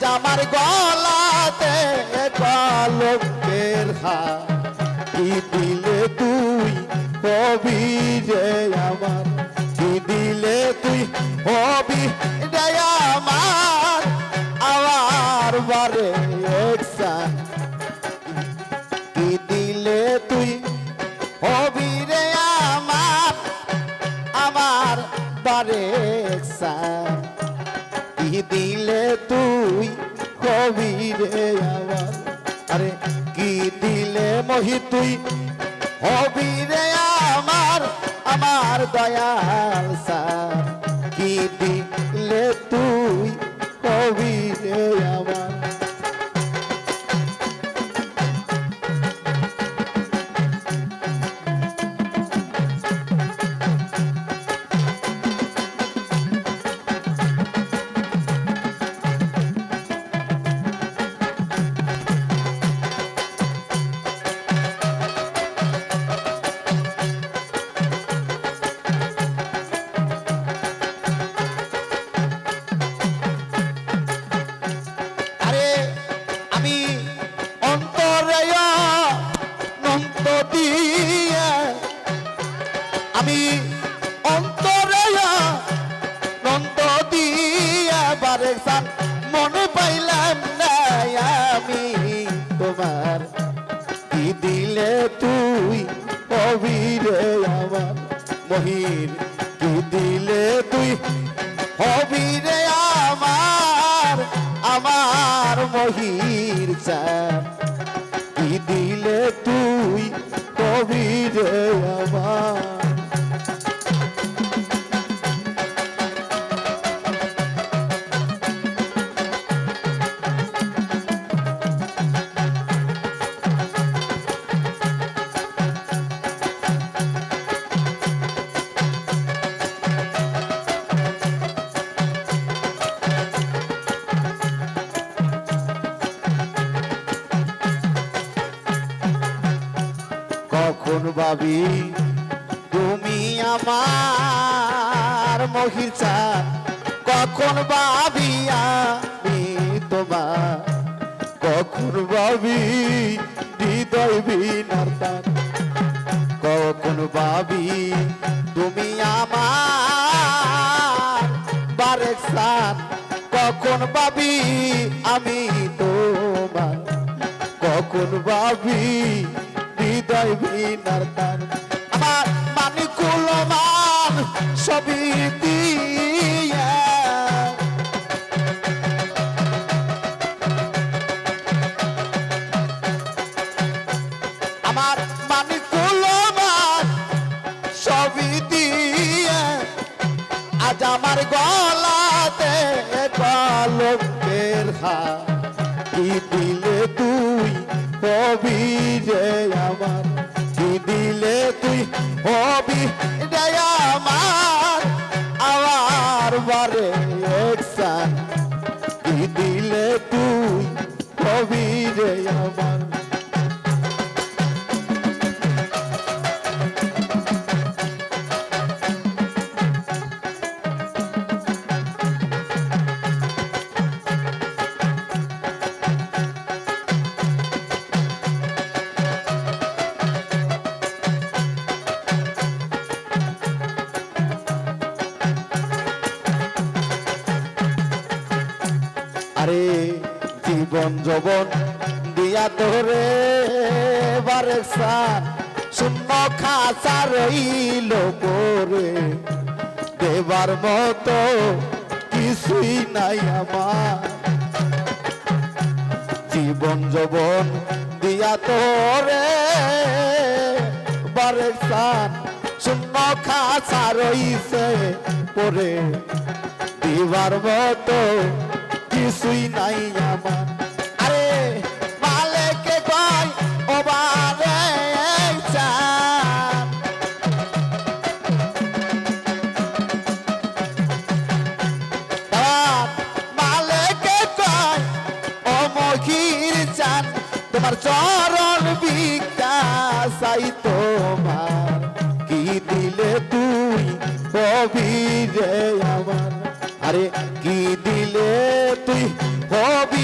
আজ আমার গলাতে পালকের হাত। কি দিলে তুই কবি রে আমার? কি দিলে তুই কবি রে আমার? আমার বারে কি দিলে তুই কবি রে আমার? আমার বারে কি দিলে তুই হবি রে আরে কি দিলে মহি তুই? হবি রে আমার আমার দয়াল সার। কি দিলে তুই অবিরে আমার মহির কি দিলে তুই হবিরে আমার আমার মহির কি দিলে তুই কবিরে আমার? কখন ভাবি, তুমি আমার মহির কখন ভাবি আমি তোমার? কখন ভাবি হৃদয় বিনার কখন ভাবি তুমি আমার বারেক সান কখন ভাবি আমি তোমার? কখন ভাবি হৃদয় ভিনার তার আমার মান সবই দিয়া। আমার মান সবই দিয়া। আমার গলাতে কলকের হা কি দিলে হবি রে আমার। কি দিলে তুই হবি আরে জীবন যবন দিয়া তোরে বারে সার শূন্য খাসা রইল পরে। দেবার মতো কিছুই নাই আমার। জীবন যবন দিয়া তোরে বারে সার শূন্য খাসা রইছে পরে। দিবার মতো কিছুই নাই আমার। আরে, মালেকে কয়, ও বারে চান তার মালেকে কয়, ও মহির চান তোমার চরণ বিকাশাই তোমার। কি দিলে তুই রে আমার? আরে কি দিলে তুই হবি?